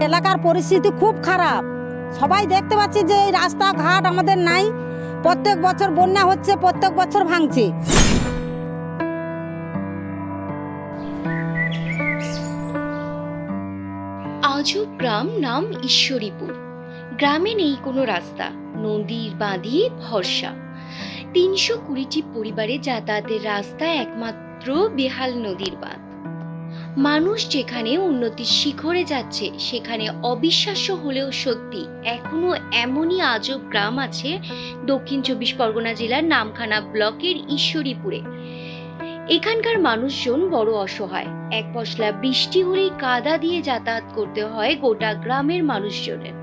এলাকার পরিস্থিতি খুব খারাপ। সবাই দেখতে পাচ্ছি যে এই রাস্তাঘাট আমাদের নাই। প্রত্যেক বছর বন্যা হচ্ছে, প্রত্যেক বছর ভাঙছে। আজব গ্রাম নাম ঈশ্বরীপুর। গ্রামে নেই কোনো রাস্তা, নদীর বাঁধি ভরসা। তিনশো কুড়িটি পরিবারে যাতায়াতের রাস্তা একমাত্র বেহাল নদীর বাঁধ। মানুষ যেখানে উন্নতির শিখরে যাচ্ছে, সেখানে অবিশ্বাস্য হলেও সত্যি। এখনও এমনই আজব গ্রাম আছে দক্ষিণ চব্বিশ পরগনা জেলার নামখানা ব্লকের ঈশ্বরীপুরে। এখানকার মানুষজন বড় অসহায়। এক পশলা বৃষ্টি হলেই কাদা দিয়ে যাতায়াত করতে হয় গোটা গ্রামের মানুষজনের।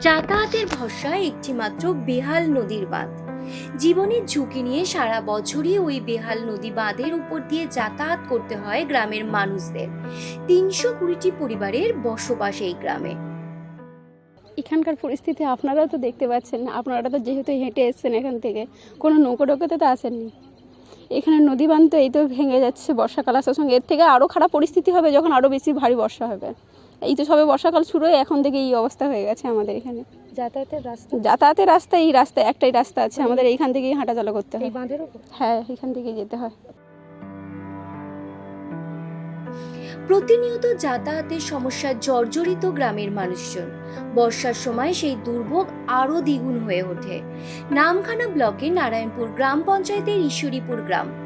যাতায়াতের ভরসা একটি মাত্র বেহাল নদীর বাঁধ। জীবনের ঝুঁকি নিয়ে সারা বছরই ওই বেহাল নদী বাঁধের উপর দিয়ে যাতায়াত করতে হয় গ্রামের মানুষদের। তিনশো কুড়িটি পরিবারের বসবাস এই গ্রামে। এখানকার পরিস্থিতি আপনারাও তো দেখতে পাচ্ছেন আপনারা তো যেহেতু হেঁটে এসছেন এখান থেকে, কোনো নৌকো ডোকোতে তো আসেননি। এখানে নদী বাঁধ তো এই তো ভেঙে যাচ্ছে বর্ষাকাল আসার সঙ্গে। এর থেকে আরও খারাপ পরিস্থিতি হবে যখন আরও বেশি ভারী বর্ষা হবে। এই তো সবে বর্ষাকাল শুরু হয়ে এখন থেকে এই অবস্থা হয়ে গেছে আমাদের এখানে। যাতায়াতের রাস্তা? যাতায়াতের রাস্তা এই রাস্তা একটাই রাস্তা আছে। আমাদের এইখান থেকেই হাঁটা চলা করতে হয়। বাঁধের হ্যাঁ এখান থেকেই যেতে হয়। প্রতিনিয়ত যাতায়াতের সমস্যায় জর্জরিত গ্রামের মানুষজন। বর্ষার সময় সেই দুর্ভোগ আরও দ্বিগুণ হয়ে ওঠে। নামখানা ব্লকে নারায়ণপুর গ্রাম পঞ্চায়েতের ঈশ্বরীপুর গ্রাম।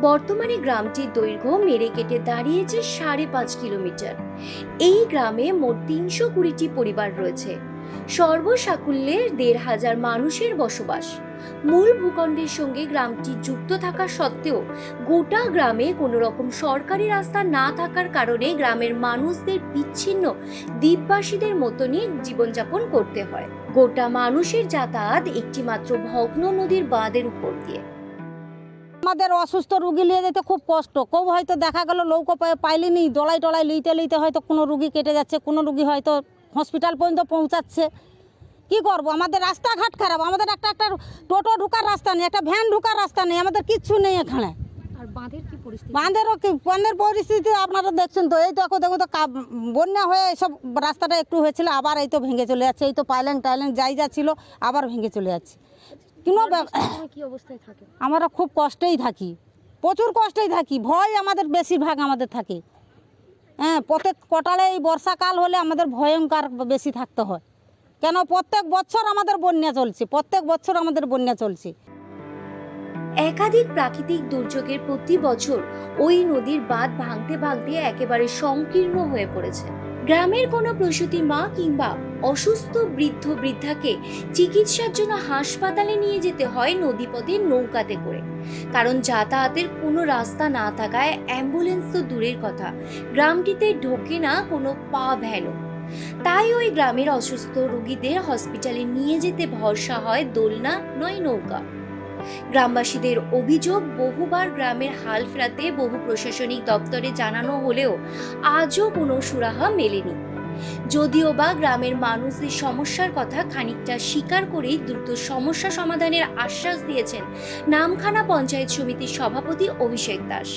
বর্তমানে গ্রামটির দৈর্ঘ্য মেরে কেটে দাঁড়িয়েছে সাড়ে পাঁচ কিলোমিটার। এই গ্রামে মোট তিনশো কুড়িটি পরিবার রয়েছে। সর্বসাকুল্যে দেড় হাজার মানুষের বসবাস। মূল ভূখণ্ডের সঙ্গে গ্রামটি যুক্ত থাকা সত্ত্বেও গোটা গ্রামে কোনো রকম সরকারি রাস্তা না থাকার কারণে গ্রামের মানুষদের বিচ্ছিন্ন দ্বীপবাসীদের মতনই জীবনযাপন করতে হয়। গোটা মানুষের যাতায়াত একটিমাত্র ভগ্ন নদীর বাঁধের উপর দিয়ে। আমাদের অসুস্থ রুগী নিয়ে যেতে খুব কষ্ট। কেউ হয়তো দেখা গেল পায়- পাইলিনি দলাই টলাই লিতে লিতে হয়তো কোনো রুগী কেটে যাচ্ছে কোনো রুগী হয়তো হসপিটাল পর্যন্ত পৌঁছাচ্ছে। কি করব? আমাদের রাস্তাঘাট খারাপ আমাদের একটা একটা টোটো ঢুকার রাস্তা নেই একটা ভ্যান ঢুকার রাস্তা নেই আমাদের কিচ্ছু নেই এখানে। বাঁধেরও কি বাঁধের পরিস্থিতি আপনারা দেখছেন তো এই তো এখন দেখুন তো বন্যা হয়ে এইসব রাস্তাটা একটু হয়েছিল আবার এই তো ভেঙে চলে যাচ্ছে এই তো পাইলেন টাইলেন যাই যা ছিল আবার ভেঙে চলে যাচ্ছে। কোনো কি অবস্থায় থাকে? আমরা খুব কষ্টেই থাকি। প্রচুর কষ্টেই থাকি। ভয় আমাদের বেশিরভাগ আমাদের থাকে। হ্যাঁ প্রত্যেক কটালে এই বর্ষাকাল হলে আমাদের ভয়ঙ্কর বেশি থাকতে হয়। কেন? প্রত্যেক বছর আমাদের বন্যা চলছে। প্রত্যেক বছর আমাদের বন্যা চলছে। একাধিক প্রাকৃতিক দুর্যোগের প্রতি বছর ওই নদীর বাঁধ ভাঙতে ভাঙতে একেবারে সংকীর্ণ হয়ে পড়েছে। গ্রামের কোনো প্রসূতি মা কিংবা অসুস্থ বৃদ্ধ বৃদ্ধাকে চিকিৎসার জন্য হাসপাতালে নিয়ে যেতে হয় নদীপথে নৌকাতে করে। কারণ যাতায়াতের কোনো রাস্তা না থাকায় অ্যাম্বুলেন্স তো দূরের কথা, গ্রামটিতে ঢোকে না কোনো পা ভ্যানও। তাই ওই গ্রামের অসুস্থ রোগীদের হসপিটালে নিয়ে যেতে ভরসা হয় দোলনা নয় নৌকা। গ্রামবাসীদের অভিযোগ বহুবার গ্রামের হাল ফেরাতে বহু প্রশাসনিক দপ্তরে জানানো হলেও আজও কোনো সুরাহা মেলেনি। যদিও বা গ্রামের মানুষদের সমস্যার কথা খানিকটা স্বীকার করেই দ্রুত সমস্যা সমাধানের আশ্বাস দিয়েছেন নামখানা পঞ্চায়েত সমিতির সভাপতি অভিষেক দাস।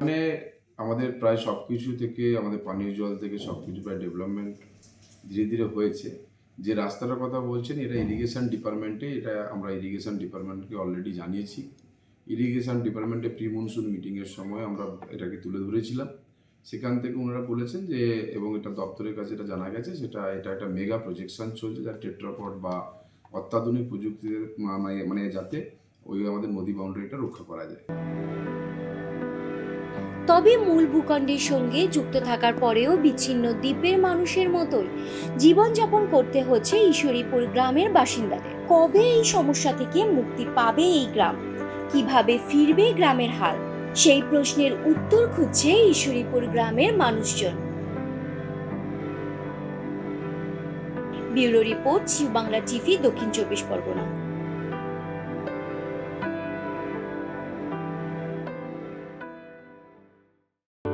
মানে আমাদের প্রায় সব কিছু থেকে, আমাদের পানীয় জল থেকে সব কিছু প্রায় ডেভেলপমেন্ট ধীরে ধীরে হয়েছে। যে রাস্তাটার কথা বলছেন এটা ইরিগেশন ডিপার্টমেন্টে এটা আমরা ইরিগেশন ডিপার্টমেন্টকে অলরেডি জানিয়েছি। ইরিগেশন ডিপার্টমেন্টে প্রি মনসুন মিটিংয়ের সময় আমরা এটাকে তুলে ধরেছিলাম। সেখান থেকে ওনারা বলেছেন যে এবং এটা দপ্তরের কাছে এটা জানা গেছে সেটা এটা একটা মেগা প্রজেকশন চলছে যার টেট্রাপড বা অত্যাধুনিক প্রযুক্তির মানে মানে যাতে ওই আমাদের নদী বাউন্ডারিটা রক্ষা করা যায়। তবে মূল ভূখণ্ডের সঙ্গে যুক্ত থাকার পরেও বিচ্ছিন্ন দ্বীপের মানুষের মতোই জীবনযাপন করতে হচ্ছে ঈশ্বরীপুর গ্রামের বাসিন্দাদের। কবে এই সমস্যা থেকে মুক্তি পাবে এই গ্রাম? কীভাবে ফিরবে গ্রামের হাল? সেই প্রশ্নের উত্তর খুঁজছে ঈশ্বরীপুর গ্রামের মানুষজন। Bureau report Jio Bangla TV, Dakshin Chabbish Pargana.